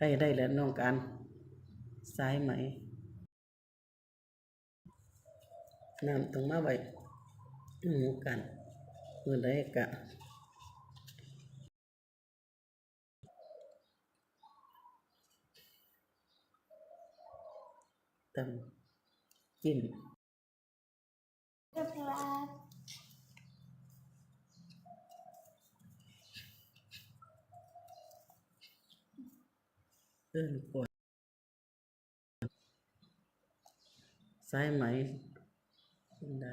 ใกล้ได้แล้วน้องการสายไหมน้ำต้องมาไว้หมูกันมือได้กะตำจิ้มครับ เอิ้นกดสายไหมได้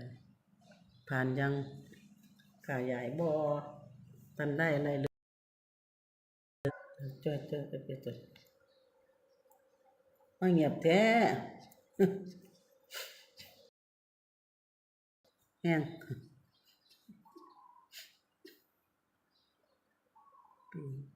ผ่านยังขายายบอทันได้อะไรเลยเจอเจอเจอเจอเจอมาเงียบแท้แห้งปี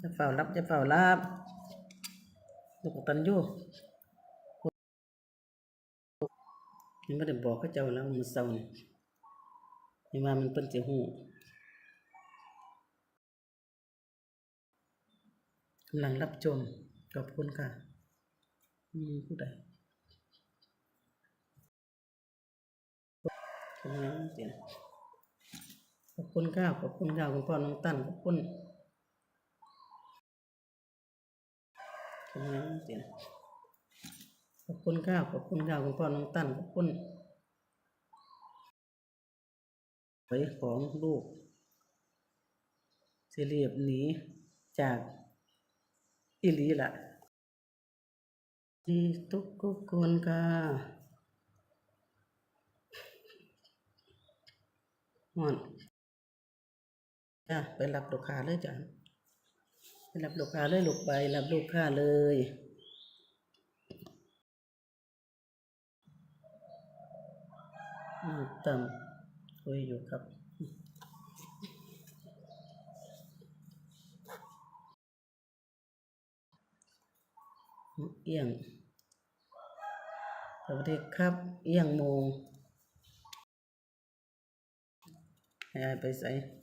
จะเฝ้ารับจะเฝ้ารับลูกตันยู่ยังไม่ได้บอกเขาเจ้าแล้วมันเศร้านี่ยังว่ามันเป็นสิหูกำลังรับชมขอบคุณค่ะอืมผู้ใดขอบคุณเสีย อบคุณค่ะขอบคุณค่ะคุณพ่อน้องตั้นขอบคุณขอบคุณเสียขอบคุณค่ะขอบคุณค่ะคุณพ่อน้องตั้นขอบคุณไปของลูกเสียเรียบหนีจากอิลีละดีทุกคนค่ะมอน จ้ะไปรับลูกค้าเลยจ้ะไปรับลูกค้าเลยลูกไปรับลูกค้าเลยอืมต่ำคุยอยู่ครับเอียงสวัสดีครับ เอียงโมงให้ไปใส่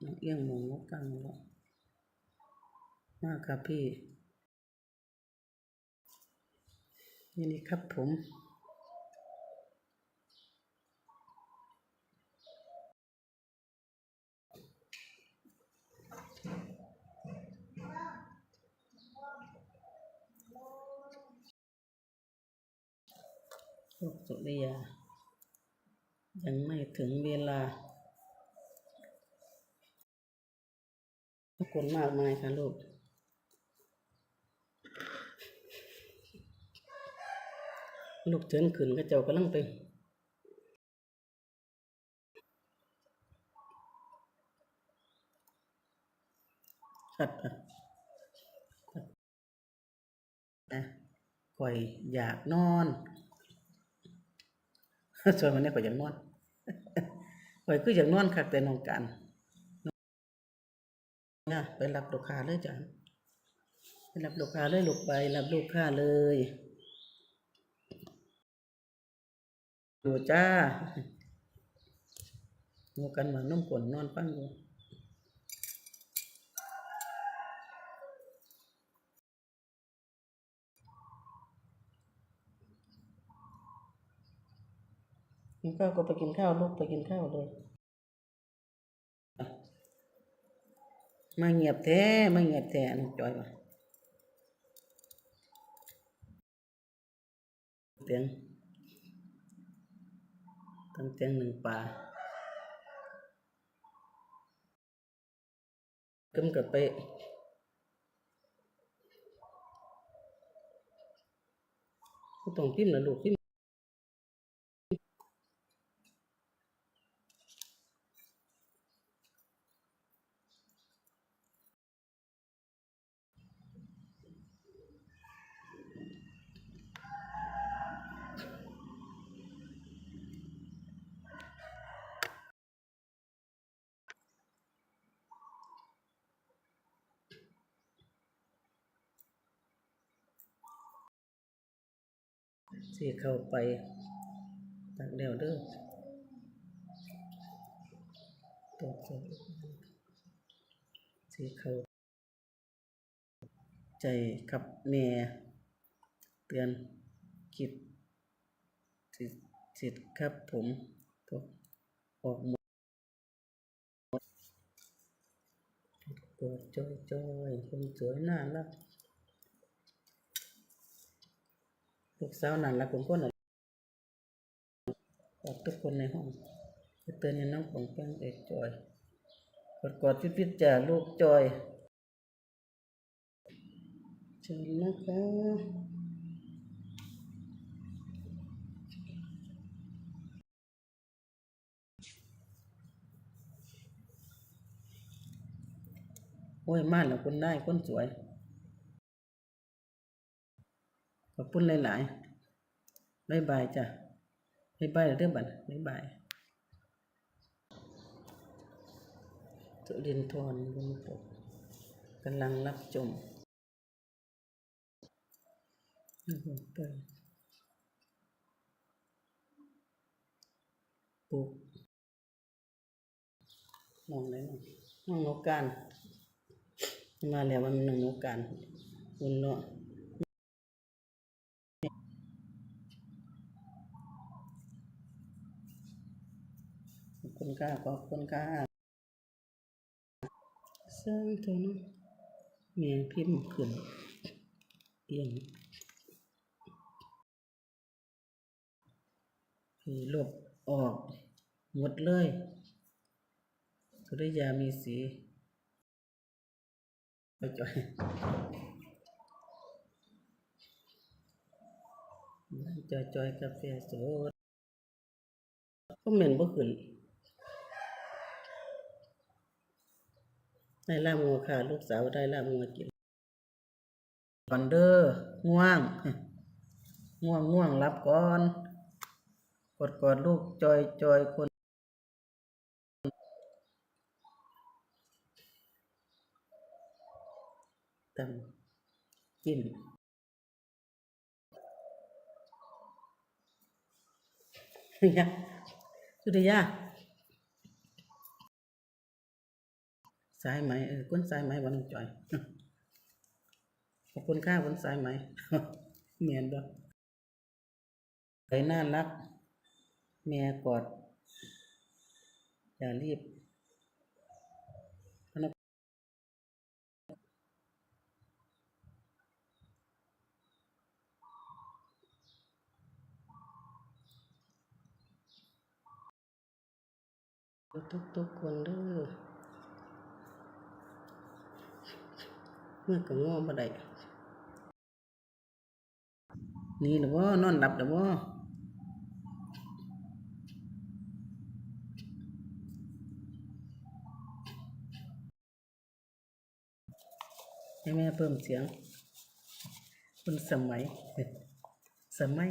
เอียงโมงงกลางแล้วมากครับพี่ นี่นี่ครับผมลูกสุริยายังไม่ถึงเวลา ขอบคุณมากมายค่ะลูกลูกเชิญขึ้นก็เจ้ากำลังไปขัดอะนะข่อยอยากนอนส่วนวันนี้ข่อยอยากนอนข่อยคืออยากนอนคักแต่นองกัน นะไปรับลูกค้าเลยจ้ะไปรับลูกค้าเลยลูกไปรับลูกค้าเลยดูจ้างูกันหมือนน้มกวนนอนฟังอยู่กินข้าวก็ไปกินข้าวลูกไปกินข้าวเลยอะ มาเงียบแท้มาเงียบแท้อันจอยวะเตียงตั้งเตียงหนึ่งป่ากำกับไปก็ต้องพิมพ์นะลูกพิมพ์ สิเข้าไปตักแล้วเด้อตรวจสอบสิเข้าใจกับแม่เตือนคิดสิสิทธิ์ครับผมตกออกหมดเปิดจอยจอยๆคนสวยน่ารัก ลูกสาวน่ารักของคนน่ะกอดทุกคนในห้องจะเตือนให้น้องของแป้งเอกจอยกดกอดพิดๆจ้าลูกจอยเชิญนะคะโอ้ยมาแล้วคนได้คนสวย อบคุณหลายๆบ๊ายบายจ้ะบ๊ายบายเรื่องบัตรบ๊ายบายสุรินทร์บุญปกกำลังรับชมไปปลูกมองไหนมองมองนกการมาแล้วมันหนึ่งนกการคุณเนาะ ขอบ คุณค่ะขอบคุณค่ะเส้นตัวนี้เมียพิมพ์ขึ้นเอียงผีลบออก หมดเลย สุริยามีสีไปจ่อยจอยจอยกาแฟสดก็เหม็นบ่ขึ้น ได้ลาบงัวค่ะ ลูกสาวได้ลาบงัวกินก่อนเด้อง่วง ง่วงง่วงรับก่อน กดกอดลูกจอยจอยคนตำกินยะสุดยา สายไหมเออก้นสายไหมวันจอยขอบคุณค่าวันสายไหมเมียนบ่ไปน่ารัก เมียกอด อย่ารีบทุกทุกๆคนเด้อเมื่อก็ง้อบ่ได้นี่หรือว่านอนหลับหรือว่าให้แม่เพิ่มเสียง คุณสมัย สมัย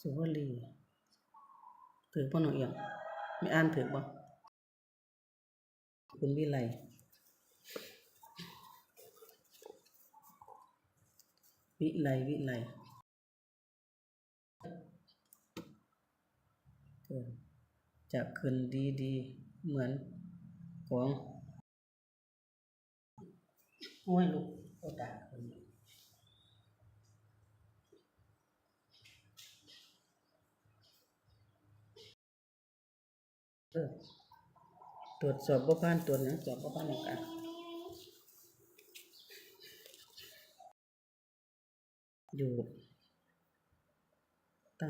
สุวลี ถือป่ะหน่อยอย่างไม่อ่านถือป่ะคุณวิไลวิไลวิไลเออจะขึ้นดีดีเหมือนของโอ้ยลูกโอตาขึ้น เออตรวจสอบบ่ผ่านตรวจหยังสอบบ่ผ่านหยังกันอยู่